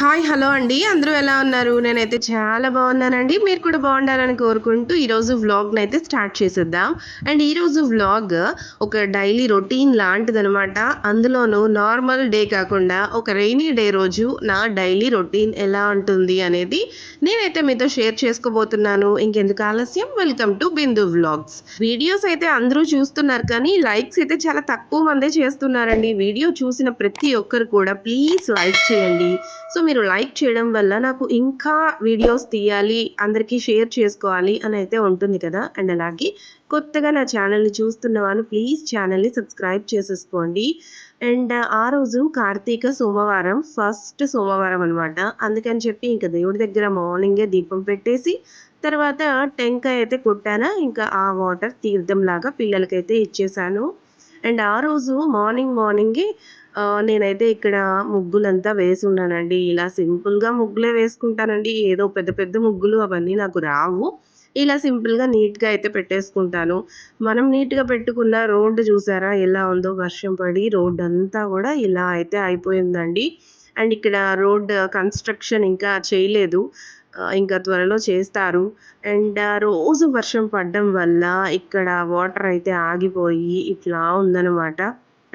Hi hello అండి. అందరూ ఎలా ఉన్నారు? నేనైతే చాలా బాగున్నానండి. మీరు కూడా బాగుండాలని కోరుకుంటూ ఈరోజు వ్లాగ్ని అయితే స్టార్ట్ చేసేద్దాం. అండ్ ఈరోజు వ్లాగ్ ఒక డైలీ రొటీన్ లాంటిదనమాట అందులోనూ నార్మల్ డే కాకుండా ఒక రెయినీ డే రోజు నా డైలీ రొటీన్ ఎలా ఉంటుంది అనేది నేనైతే మీతో షేర్ చేసుకోబోతున్నాను. ఇంకెందుకు ఆలస్యం? Welcome to Bindu vlogs. Videos అయితే అందరూ చూస్తున్నారు కానీ లైక్స్ అయితే చాలా తక్కువ మందే చేస్తున్నారండి. వీడియో చూసిన ప్రతి ఒక్కరు కూడా ప్లీజ్ లైక్ చేయండి. సో మీరు లైక్ చేయడం వల్ల నాకు ఇంకా వీడియోస్ తీయాలి అందరికీ షేర్ చేసుకోవాలి అని అయితే ఉంటుంది కదా. అండ్ అలాగే కొత్తగా నా ఛానల్ని చూస్తున్న వాళ్ళు ప్లీజ్ ఛానల్ని సబ్స్క్రైబ్ చేసేసుకోండి. అండ్ ఆ రోజు కార్తీక సోమవారం ఫస్ట్ సోమవారం అనమాట అందుకని చెప్పి ఇంకా దేవుడి దగ్గర మార్నింగే దీపం పెట్టేసి తర్వాత టెంకాయ అయితే కొట్టానా ఇంకా ఆ వాటర్ తీర్థం లాగా పిల్లలకైతే ఇచ్చేసాను. అండ్ ఆ రోజు మార్నింగ్ మార్నింగే నేనైతే ఇక్కడ ముగ్గులంతా వేసి ఉన్నానండి ఇలా సింపుల్గా ముగ్గులే వేసుకుంటానండి. ఏదో పెద్ద పెద్ద ముగ్గులు అవన్నీ నాకు రావు. ఇలా సింపుల్గా నీట్గా అయితే పెట్టేసుకుంటాను. మనం నీట్గా పెట్టుకున్న రోడ్డు చూసారా? ఎలా ఉందో వర్షం పడి రోడ్డు అంతా కూడా ఇలా అయితే అయిపోయిందండి. అండ్ ఇక్కడ రోడ్ కన్స్ట్రక్షన్ ఇంకా చేయలేదు. ఇంకా త్వరలో చేస్తారు. అండ్ రోజు వర్షం పడడం వల్ల ఇక్కడ వాటర్ అయితే ఆగిపోయి ఇట్లా ఉందన్నమాట.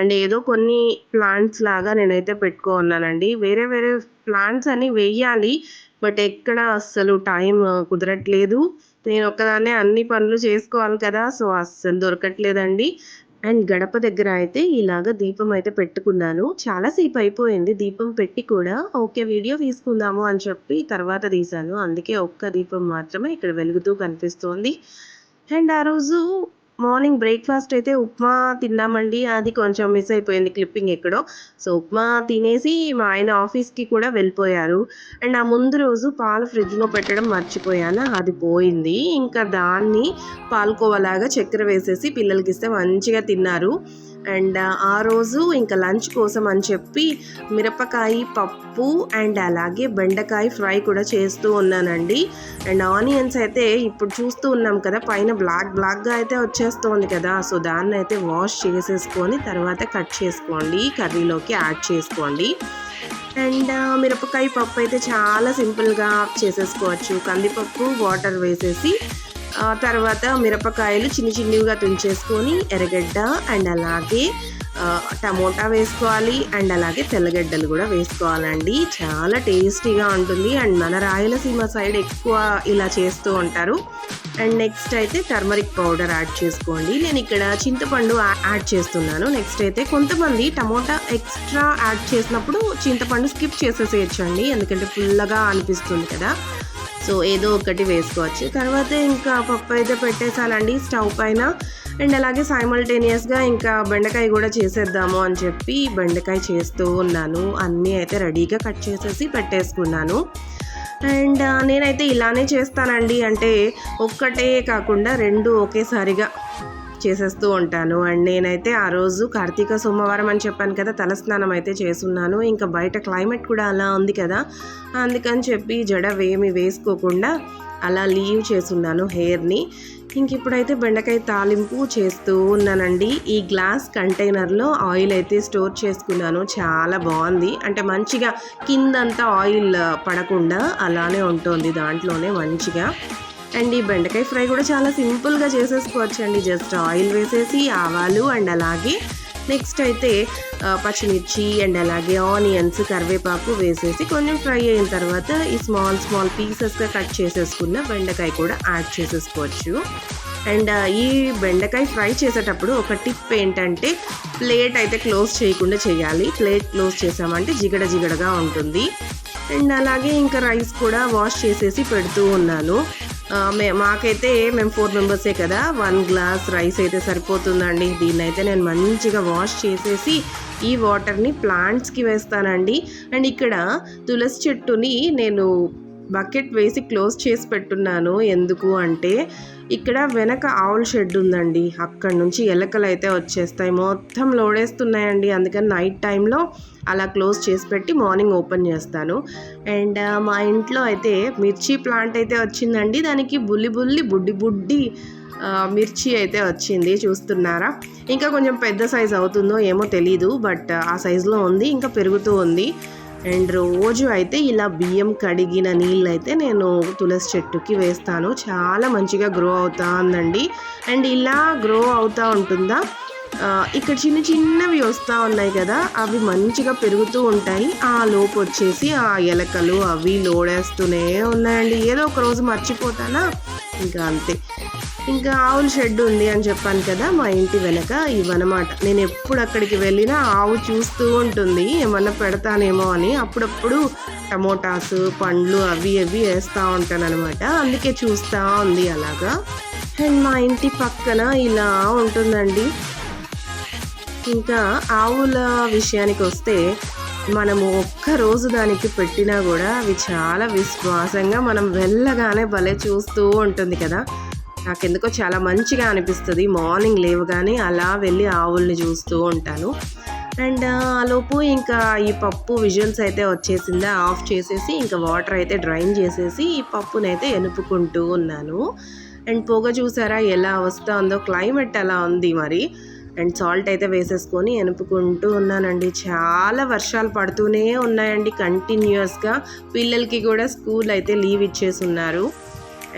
అండ్ ఏదో కొన్ని ప్లాంట్స్ లాగా నేనైతే పెట్టుకున్నానండి. వేరే వేరే ప్లాంట్స్ అని వేయాలి బట్ ఎక్కడ అస్సలు టైం కుదరట్లేదు. నేను ఒక్కదాన్నే అన్ని పనులు చేసుకోవాలి కదా సో అస్సలు దొరకట్లేదండి. అండ్ గడప దగ్గర అయితే ఇలాగ దీపం అయితే పెట్టుకున్నాను. చాలాసేపు అయిపోయింది దీపం పెట్టి కూడా. ఓకే వీడియో తీసుకుందాము అని చెప్పి తర్వాత తీశాను. అందుకే ఒక్క దీపం మాత్రమే ఇక్కడ వెలుగుతూ కనిపిస్తోంది. అండ్ ఆ రోజు మార్నింగ్ బ్రేక్ఫాస్ట్ అయితే ఉప్మా తిన్నామండి. అది కొంచెం మిస్ అయిపోయింది క్లిప్పింగ్ ఎక్కడో. సో ఉప్మా తినేసి మా ఆయన ఆఫీస్కి కూడా వెళ్ళిపోయారు. అండ్ ఆ ముందు రోజు పాలు ఫ్రిడ్జ్లో పెట్టడం మర్చిపోయాను. అది పోయింది. ఇంకా దాన్ని పాల్కోవలాగా చక్కెర వేసేసి పిల్లలకి ఇస్తే మంచిగా తిన్నారు. అండ్ ఆ రోజు ఇంకా లంచ్ కోసం అని చెప్పి మిరపకాయ పప్పు అండ్ అలాగే బెండకాయ ఫ్రై కూడా చేస్తూ ఉన్నానండి. అండ్ ఆనియన్స్ అయితే ఇప్పుడు చూస్తూ ఉన్నాం కదా పైన బ్లాక్ బ్లాక్గా అయితే వచ్చేస్తుంది కదా సో దాన్ని అయితే వాష్ చేసేసుకొని తర్వాత కట్ చేసుకోండి కర్రీలోకి యాడ్ చేసుకోండి. అండ్ మిరపకాయ పప్పు అయితే చాలా సింపుల్గా చేసేసుకోవచ్చు. కందిపప్పు వాటర్ వేసేసి తర్వాత మిరపకాయలు చిన్న చిన్నవిగా తుంచేసుకొని ఎర్రగడ్డ అండ్ అలాగే టమోటా వేసుకోవాలి అండ్ అలాగే తెల్లగడ్డలు కూడా వేసుకోవాలండి. చాలా టేస్టీగా ఉంటుంది అండ్ మన రాయలసీమ సైడ్ ఎక్కువ ఇలా చేస్తూ ఉంటారు. అండ్ నెక్స్ట్ అయితే టర్మరిక్ పౌడర్ యాడ్ చేసుకోండి. నేను ఇక్కడ చింతపండు యాడ్ చేస్తున్నాను. నెక్స్ట్ అయితే కొంతమంది టమోటా ఎక్స్ట్రా యాడ్ చేసినప్పుడు చింతపండు స్కిప్ చేసేసేయచ్చండి. ఎందుకంటే పుల్లగా అనిపిస్తుంది కదా. సో ఏదో ఒకటి వేసుకోవచ్చు. తర్వాత ఇంకా పప్పు అయితే పెట్టేసాలండి స్టవ్ పైన. అండ్ అలాగే సైమల్టేనియస్గా ఇంకా బెండకాయ కూడా చేసేద్దాము అని చెప్పి బెండకాయ చేస్తూ ఉన్నాను. అన్నీ అయితే రెడీగా కట్ చేసేసి పెట్టేసుకున్నాను. అండ్ నేనైతే ఇలానే చేస్తానండి. అంటే ఒక్కటే కాకుండా రెండు ఒకేసారిగా చేసేస్తూ ఉంటాను. అండ్ నేనైతే ఆ రోజు కార్తీక సోమవారం అని చెప్పాను కదా తలస్నానం అయితే చేసున్నాను ఇంకా బయట క్లైమేట్ కూడా అలా ఉంది కదా అందుకని చెప్పి జడ వేమి వేసుకోకుండా అలా లీవ్ చేసున్నాను హెయిర్ని. ఇంక ఇప్పుడైతే బెండకాయ తాలింపు చేస్తూ ఉన్నానండి. ఈ గ్లాస్ కంటైనర్లో ఆయిల్ అయితే స్టోర్ చేసుకున్నాను. చాలా బాగుంది. అంటే మంచిగా కిందంతా ఆయిల్ పడకుండా అలానే ఉంటుంది దాంట్లోనే మంచిగా. అండ్ ఈ బెండకాయ ఫ్రై కూడా చాలా సింపుల్గా చేసేసుకోవచ్చు అండి జస్ట్ ఆయిల్ వేసేసి ఆవాలు అండ్ అలాగే నెక్స్ట్ అయితే పచ్చిమిర్చి అండ్ అలాగే ఆనియన్స్ కరివేపాకు వేసేసి కొంచెం ఫ్రై అయిన తర్వాత ఈ స్మాల్ స్మాల్ పీసెస్గా కట్ చేసేసుకున్న బెండకాయ కూడా యాడ్ చేసేసుకోవచ్చు. అండ్ ఈ బెండకాయ ఫ్రై చేసేటప్పుడు ఒక టిప్ ఏంటంటే ప్లేట్ అయితే క్లోజ్ చేయకుండా చేయాలి. ప్లేట్ క్లోజ్ చేసామంటే జిగడ జిగడగా ఉంటుంది. అండ్ అలాగే ఇంకా రైస్ కూడా వాష్ చేసేసి పెడుతూ ఉన్నాను. మాకైతే మేము ఫోర్ మెంబర్సే కదా. వన్ గ్లాస్ రైస్ అయితే సరిపోతుందండి. దీన్ని అయితే నేను మంచిగా వాష్ చేసేసి ఈ వాటర్ని ప్లాంట్స్కి వేస్తానండి. అండ్ ఇక్కడ తులసి చెట్టుని నేను బకెట్ వేసి క్లోజ్ చేసి పెట్టున్నాను. ఎందుకు అంటే ఇక్కడ వెనక ఆవుల షెడ్ ఉందండి. అక్కడ నుంచి ఎలకలు అయితే వచ్చేస్తాయి. మొత్తం లోడేస్తున్నాయండి. అందుకని నైట్ టైంలో అలా క్లోజ్ చేసి పెట్టి మార్నింగ్ ఓపెన్ చేస్తాను. అండ్ మా ఇంట్లో అయితే మిర్చి ప్లాంట్ అయితే వచ్చిందండి. దానికి బుల్లి బుల్లి బుడ్డి బుడ్డి మిర్చి అయితే వచ్చింది. చూస్తున్నారా? ఇంకా కొంచెం పెద్ద సైజ్ అవుతుందో ఏమో తెలీదు. బట్ ఆ సైజులో ఉంది. ఇంకా పెరుగుతూ ఉంది. అండ్ రోజు అయితే ఇలా బియ్యం కడిగిన నీళ్ళు అయితే నేను తులసి చెట్టుకి వేస్తాను. చాలా మంచిగా గ్రో అవుతా ఉందండి. అండ్ ఇలా గ్రో అవుతూ ఉంటుందా? ఇక్కడ చిన్న చిన్నవి వస్తూ ఉన్నాయి కదా అవి మంచిగా పెరుగుతూ ఉంటాయి. ఆ లోపు వచ్చేసి ఆ ఎలకలు అవి లోడేస్తూనే ఉన్నాయండి. ఏదో ఒక రోజు మర్చిపోతానా? ఇంకా అంతే. ఇంకా ఆవుల షెడ్ ఉంది అని చెప్పాను కదా మా ఇంటి వెనక ఇవన్నమాట నేను ఎప్పుడు అక్కడికి వెళ్ళినా ఆవు చూస్తూ ఉంటుంది ఏమన్నా పెడతానేమో అని. అప్పుడప్పుడు టమోటాస్ పండ్లు అవి అవి వేస్తూ ఉంటాను అనమాట అందుకే చూస్తూ ఉంది అలాగా. అండ్ మా ఇంటి పక్కన ఇలా ఉంటుందండి. ఇంకా ఆవుల విషయానికి వస్తే మనము ఒక్క రోజు దానికి పెట్టినా కూడా అవి చాలా విశ్వాసంగా మనం వెళ్ళగానే భలే చూస్తూ ఉంటుంది కదా. నాకెందుకో చాలా మంచిగా అనిపిస్తుంది. మార్నింగ్ లేవగానే అలా వెళ్ళి ఆవుల్ని చూస్తూ ఉంటాను. అండ్ ఆలోపు ఇంకా ఈ పప్పు విజువల్స్ అయితే వచ్చేసిందా. ఆఫ్ చేసేసి ఇంకా వాటర్ అయితే డ్రైన్ చేసేసి ఈ పప్పునైతే ఎనుపుకుంటూ ఉన్నాను. అండ్ పొగ చూసారా ఎలా వస్తుందో క్లైమేట్ అలా ఉంది మరి? అండ్ సాల్ట్ అయితే వేసేసుకొని ఎనుపుకుంటూ ఉన్నానండి. చాలా వర్షాలు పడుతూనే ఉన్నాయండి. కంటిన్యూస్గా పిల్లలకి కూడా స్కూల్ అయితే లీవ్ ఇచ్చేసి ఉన్నారు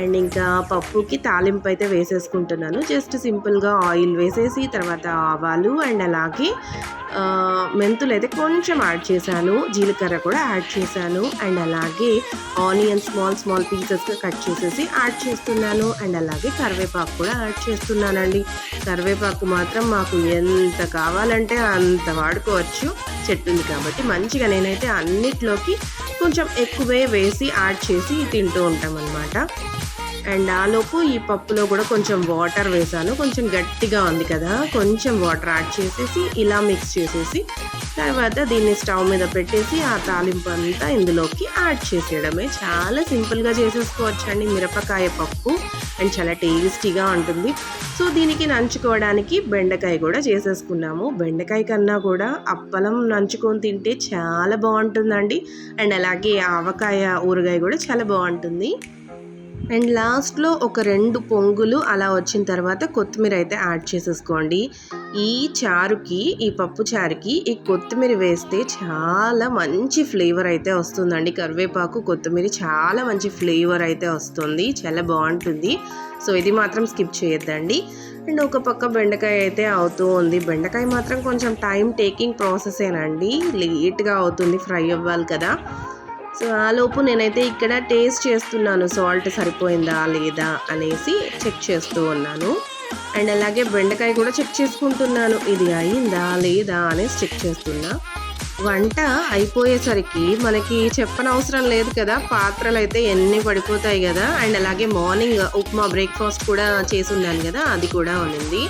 అండ్ ఇంకా పప్పుకి తాలింపు అయితే వేసేసుకుంటున్నాను. జస్ట్ సింపుల్గా ఆయిల్ వేసేసి తర్వాత ఆవాలు అండ్ అలాగే మెంతులు అయితే కొంచెం యాడ్ చేశాను. జీలకర్ర కూడా యాడ్ చేశాను. అండ్ అలాగే ఆనియన్ స్మాల్ స్మాల్ పీసెస్గా కట్ చేసేసి యాడ్ చేస్తున్నాను. అండ్ అలాగే కరివేపాకు కూడా యాడ్ చేస్తున్నానండి. కరివేపాకు మాత్రం మాకు ఎంత కావాలంటే అంత వాడుకోవచ్చు. చెట్టు ఉంది కాబట్టి మంచిగా నేనైతే అన్నిట్లోకి కొంచెం ఎక్కువే వేసి యాడ్ చేసి తింటూ ఉంటాం అనమాట అండ్ ఆలోపు ఈ పప్పులో కూడా కొంచెం వాటర్ వేసాను. కొంచెం గట్టిగా ఉంది కదా కొంచెం వాటర్ యాడ్ చేసేసి ఇలా మిక్స్ చేసేసి తర్వాత దీన్ని స్టవ్ మీద పెట్టేసి ఆ తాలింపు అంతా ఇందులోకి యాడ్ చేసేయడమే. చాలా సింపుల్గా చేసేసుకోవచ్చండి మిరపకాయ పప్పు అండ్ చాలా టేస్టీగా ఉంటుంది. సో దీనికి నంచుకోవడానికి బెండకాయ కూడా చేసేసుకున్నాము. బెండకాయ కన్నా కూడా అప్పలం నంచుకొని తింటే చాలా బాగుంటుందండి. అండ్ అలాగే ఆవకాయ ఊరగాయ కూడా చాలా బాగుంటుంది. అండ్ లాస్ట్లో ఒక రెండు పొంగులు అలా వచ్చిన తర్వాత కొత్తిమీర అయితే యాడ్ చేసేసుకోండి. ఈ చారుకి ఈ పప్పు చారుకి ఈ కొత్తిమీర వేస్తే చాలా మంచి ఫ్లేవర్ అయితే వస్తుందండి. కరివేపాకు కొత్తిమీర చాలా మంచి ఫ్లేవర్ అయితే వస్తుంది. చాలా బాగుంటుంది. సో ఇది మాత్రం స్కిప్ చేయొద్దండి. అండ్ ఒక పక్క బెండకాయ అయితే అవుతూ ఉంది. బెండకాయ మాత్రం కొంచెం టైం టేకింగ్ ప్రాసెసేనండి. లేట్గా అవుతుంది ఫ్రై అవ్వాలి కదా. సో ఆ లోపు నేనైతే ఇక్కడ టేస్ట్ చేస్తున్నాను. సాల్ట్ సరిపోయిందా లేదా అనేసి చెక్ చేస్తూ ఉన్నాను. అండ్ అలాగే బెండకాయ కూడా చెక్ చేసుకుంటున్నాను. ఇది అయిందా లేదా అనేసి చెక్ చేస్తున్నా. వంట అయిపోయేసరికి మనకి చెప్పనవసరం లేదు కదా. పాత్రలు అయితే ఎన్ని పడిపోతాయి కదా. అండ్ అలాగే మార్నింగ్ ఉప్మా బ్రేక్ఫాస్ట్ కూడా చేసి ఉన్నాను కదా. అది కూడా ఉంది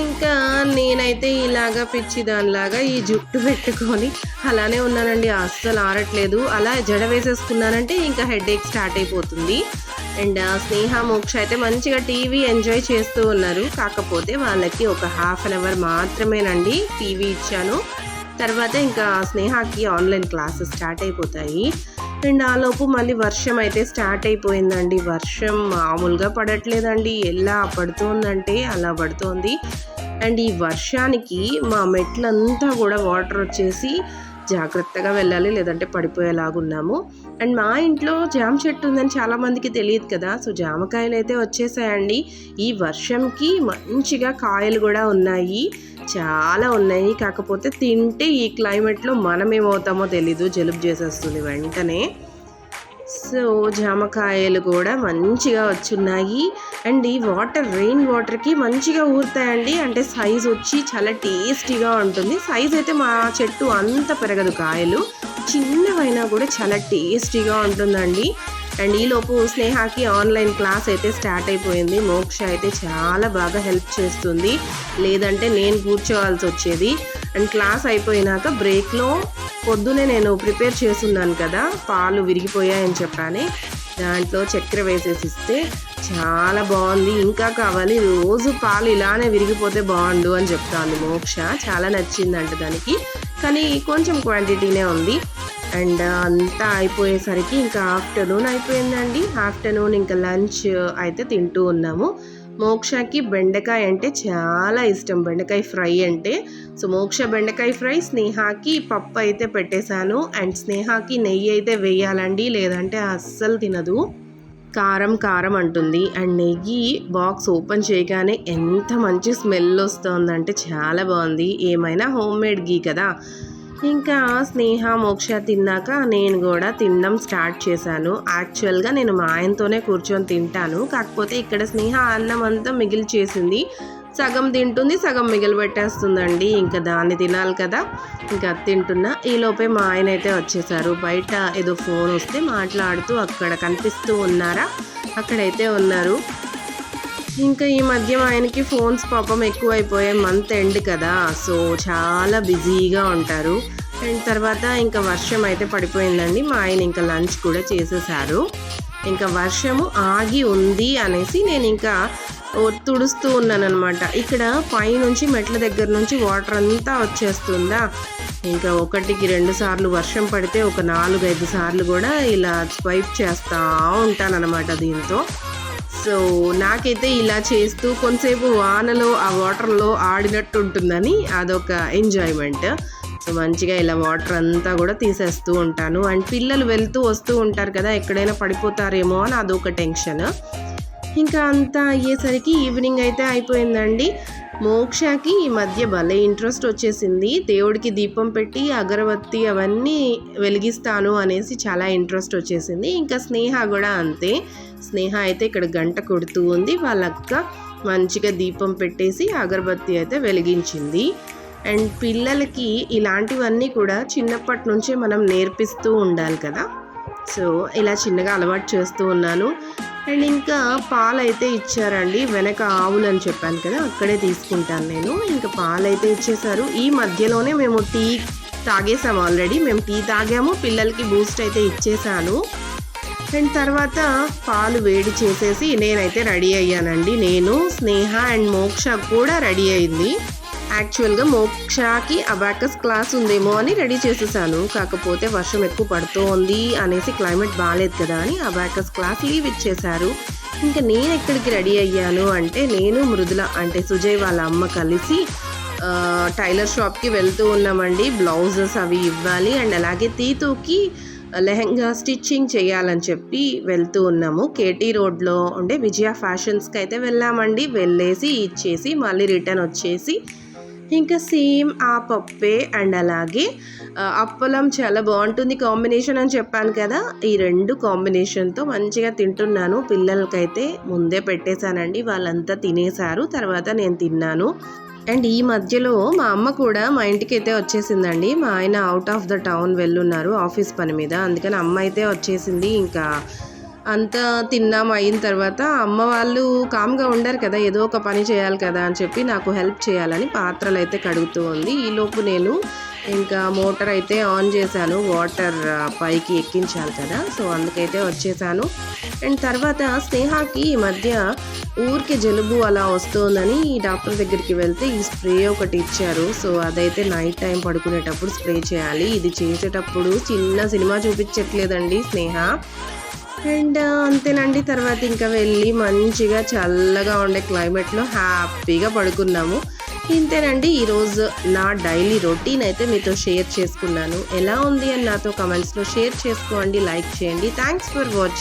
ఇంకా నేనైతే ఇలాగా పిచ్చి దానిలాగా ఈ జుట్టు పెట్టుకొని అలానే ఉన్నానండి. అస్సలు ఆరట్లేదు. అలా జడ వేసేసుకున్నానంటే ఇంకా హెడేక్ స్టార్ట్ అయిపోతుంది. అండ్ స్నేహ మోక్ష అయితే మంచిగా టీవీ ఎంజాయ్ చేస్తూ ఉన్నారు. కాకపోతే వాళ్ళకి ఒక హాఫ్ అన్ అవర్ మాత్రమేనండి టీవీ ఇచ్చాను. తర్వాత ఇంకా స్నేహకి ఆన్లైన్ క్లాసెస్ స్టార్ట్ అయిపోతాయి. అండ్ ఆలోపు మళ్ళీ వర్షం అయితే స్టార్ట్ అయిపోయిందండి. వర్షం మామూలుగా పడట్లేదండి. ఎలా పడుతోందంటే అలా పడుతోంది. అండ్ ఈ వర్షానికి మా మెట్లంతా కూడా వాటర్ వచ్చేసి జాగ్రత్తగా వెళ్ళాలి లేదంటే పడిపోయేలాగున్నాము అండ్ మా ఇంట్లో జామ చెట్టు ఉందని చాలామందికి తెలియదు కదా. సో జామకాయలు అయితే వచ్చేసాయండి. ఈ వర్షంకి మంచిగా కాయలు కూడా ఉన్నాయి. చాలా ఉన్నాయి. కాకపోతే తింటే ఈ క్లైమేట్లో మనం ఏమవుతామో తెలీదు. జలుబు చేసేస్తుంది వెంటనే. సో జామకాయలు కూడా మంచిగా వచ్చున్నాయి. అండ్ ఈ వాటర్ రెయిన్ వాటర్కి మంచిగా ఊరుతాయండి. అంటే సైజ్ వచ్చి చాలా టేస్టీగా ఉంటుంది. సైజ్ అయితే మా చెట్టు అంత పెరగదు కాయలు. చిన్నవైనా కూడా చాలా టేస్టీగా ఉంటుందండి. అండ్ ఈలోపు స్నేహాకి ఆన్లైన్ క్లాస్ అయితే స్టార్ట్ అయిపోయింది. మోక్ష అయితే చాలా బాగా హెల్ప్ చేస్తుంది. లేదంటే నేను కూర్చోవాల్సి వచ్చేది. అండ్ క్లాస్ అయిపోయినాక బ్రేక్లో పొద్దునే నేను ప్రిపేర్ చేసున్నాను కదా పాలు విరిగిపోయాయని చెప్పాను. దాంట్లో చక్కెర వేసేసి ఇస్తే చాలా బాగుంది. ఇంకా కావాలి రోజు పాలు ఇలానే విరిగిపోతే బాగుండు అని చెప్తాను మోక్ష. చాలా నచ్చిందంట దానికి. కానీ కొంచెం క్వాంటిటీనే ఉంది. అండ్ అంతా అయిపోయేసరికి ఇంకా ఆఫ్టర్నూన్ అయిపోయిందండి. ఆఫ్టర్నూన్ ఇంకా లంచ్ అయితే తింటూ ఉన్నాము. మోక్షకి బెండకాయ అంటే చాలా ఇష్టం. బెండకాయ ఫ్రై అంటే సో మోక్ష బెండకాయ ఫ్రై స్నేహాకి పప్పు అయితే పెట్టేశాను. అండ్ స్నేహాకి నెయ్యి అయితే వేయాలండి లేదంటే అస్సలు తినదు. కారం కారం అంటుంది. అండ్ నెయ్యి బాక్స్ ఓపెన్ చేయగానే ఎంత మంచి స్మెల్ వస్తుందంటే చాలా బాగుంది. ఏమైనా హోమ్ మేడ్ గీ కదా. ఇంకా స్నేహ మోక్ష తిన్నాక నేను కూడా తినడం స్టార్ట్ చేశాను. యాక్చువల్గా నేను మా ఆయనతోనే కూర్చొని తింటాను. కాకపోతే ఇక్కడ స్నేహ అన్నం అంతా మిగిలి చేసింది. సగం తింటుంది సగం మిగిలిపెట్టేస్తుందండి ఇంకా దాన్ని తినాలి కదా. ఇంకా తింటున్నా. ఈలోపే మా ఆయన అయితే వచ్చేసారు. బయట ఏదో ఫోన్ వస్తే మాట్లాడుతూ అక్కడ కనిపిస్తూ ఉన్నారా? అక్కడైతే ఉన్నారు. ఇంకా ఈ మధ్య ఆయనకి ఫోన్స్ పాపం ఎక్కువైపోయాయి మంత్ ఎండ్ కదా. సో చాలా బిజీగా ఉంటారు. అండ్ తర్వాత ఇంకా వర్షం అయితే పడిపోయిందండి. మా ఆయన ఇంకా లంచ్ కూడా చేసేసారు. ఇంకా వర్షము ఆగి ఉంది అనేసి నేను ఇంకా తుడుస్తూ ఉన్నానమాట ఇక్కడ పైనుంచి మెట్ల దగ్గర నుంచి వాటర్ అంతా వచ్చేస్తుందా? ఇంకా ఒకటికి రెండు సార్లు వర్షం పడితే ఒక నాలుగైదు సార్లు కూడా ఇలా స్వైప్ చేస్తూ ఉంటానన్నమాట దీంతో. సో నాకైతే ఇలా చేస్తూ కొంతసేపు వానలో ఆ వాటర్లో ఆడినట్టు ఉంటుందని అదొక ఎంజాయ్మెంట్. సో మంచిగా ఇలా వాటర్ అంతా కూడా తీసేస్తూ ఉంటాను. అండ్ పిల్లలు వెళ్తూ వస్తూ ఉంటారు కదా ఎక్కడైనా పడిపోతారేమో అని అదొక టెన్షన్. ఇంకా అంతా అయ్యేసరికి ఈవినింగ్ అయితే అయిపోయిందండి. మోక్షకి ఈ మధ్య భలే ఇంట్రెస్ట్ వచ్చేసింది. దేవుడికి దీపం పెట్టి అగరబత్తి అవన్నీ వెలిగిస్తాను అనేసి చాలా ఇంట్రెస్ట్ వచ్చేసింది. ఇంకా స్నేహ కూడా అంతే. స్నేహ అయితే ఇక్కడ గంట కొడుతూ ఉంది. వాళ్ళ అక్క మంచిగా దీపం పెట్టేసి అగరబత్తి అయితే వెలిగించింది. అండ్ పిల్లలకి ఇలాంటివన్నీ కూడా చిన్నప్పటి నుంచే మనం నేర్పిస్తూ ఉండాలి కదా. సో ఇలా చిన్నగా అలవాటు చేస్తూ ఉన్నాను. అండ్ ఇంకా పాలైతే ఇచ్చారండి. వెనక ఆవులు అని చెప్పాను కదా అక్కడే తీసుకుంటాను నేను. ఇంకా పాలైతే ఇచ్చేసారు ఈ మధ్యలోనే మేము టీ తాగేసాము ఆల్రెడీ. మేము టీ తాగాము. పిల్లలకి బూస్ట్ అయితే ఇచ్చేసాను అండ్ తర్వాత పాలు వేడి చేసేసి నేనైతే రెడీ అయ్యానండి. నేను స్నేహ అండ్ మోక్ష కూడా రెడీ అయింది. యాక్చువల్గా మోక్షకి అబాకస్ క్లాస్ ఉందేమో అని రెడీ చేసేసాను. కాకపోతే వర్షం ఎక్కువ పడుతోంది అనేసి క్లైమేట్ బాగాలేదు కదా అని అబాకస్ క్లాస్ లీవ్ ఇచ్చేశారు. ఇంకా నేను ఎక్కడికి రెడీ అయ్యాను అంటే నేను మృదుల అంటే సుజయ్ వాళ్ళ అమ్మ కలిసి టైలర్ షాప్కి వెళ్తూ ఉన్నామండి. బ్లౌజెస్ అవి ఇవ్వాలి అండ్ అలాగే తీతూకి లెహంగా స్టిచ్చింగ్ చేయాలని చెప్పి వెళ్తూ ఉన్నాము. కేటీ రోడ్లో ఉండే విజయ ఫ్యాషన్స్కి అయితే వెళ్ళామండి. వెళ్ళేసి ఇచ్చేసి మళ్ళీ రిటర్న్ వచ్చేసి ఇంకా సేమ్ ఆ పప్పే అండ్ అలాగే అప్పలం చాలా బాగుంటుంది కాంబినేషన్ అని చెప్పాను కదా. ఈ రెండు కాంబినేషన్తో మంచిగా తింటున్నాను. పిల్లలకైతే ముందే పెట్టేశానండి. వాళ్ళంతా తినేశారు. తర్వాత నేను తిన్నాను. అండ్ ఈ మధ్యలో మా అమ్మ కూడా మా ఇంటికి అయితే వచ్చేసిందండి. మా ఆయన అవుట్ ఆఫ్ ద టౌన్ వెళ్ళున్నారు ఆఫీస్ పని మీద. అందుకని అమ్మ అయితే వచ్చేసింది. ఇంకా అంతా తిన్నాం అయిన తర్వాత అమ్మ వాళ్ళు కామ్గా ఉండరు కదా ఏదో ఒక పని చేయాలి కదా అని చెప్పి నాకు హెల్ప్ చేయాలని పాత్రలు అయితే కడుగుతూ ఉంది. ఈలోపు నేను ఇంకా మోటార్ అయితే ఆన్ చేశాను వాటర్ పైకి ఎక్కించాలి కదా సో అందుకైతే వచ్చేసాను. అండ్ తర్వాత స్నేహకి ఈ మధ్య ఊరికి జలుబు అలా వస్తుందని డాక్టర్ దగ్గరికి వెళ్తే ఈ స్ప్రే ఒకటి ఇచ్చారు. సో అదైతే నైట్ టైం పడుకునేటప్పుడు స్ప్రే చేయాలి. ఇది చేసేటప్పుడు చిన్న సినిమా చూపించట్లేదండి స్నేహ. అండ్ అంతేనండి. తర్వాత ఇంకా వెళ్ళి మంచిగా చల్లగా ఉండే క్లైమేట్లో హ్యాపీగా పడుకున్నాము. ఇంతేనండి ఈరోజు నా డైలీ రొటీన్ అయితే మీతో షేర్ చేసుకున్నాను. ఎలా ఉంది అని నాతో కమెంట్స్లో షేర్ చేసుకోండి లైక్ చేయండి. Thanks for watching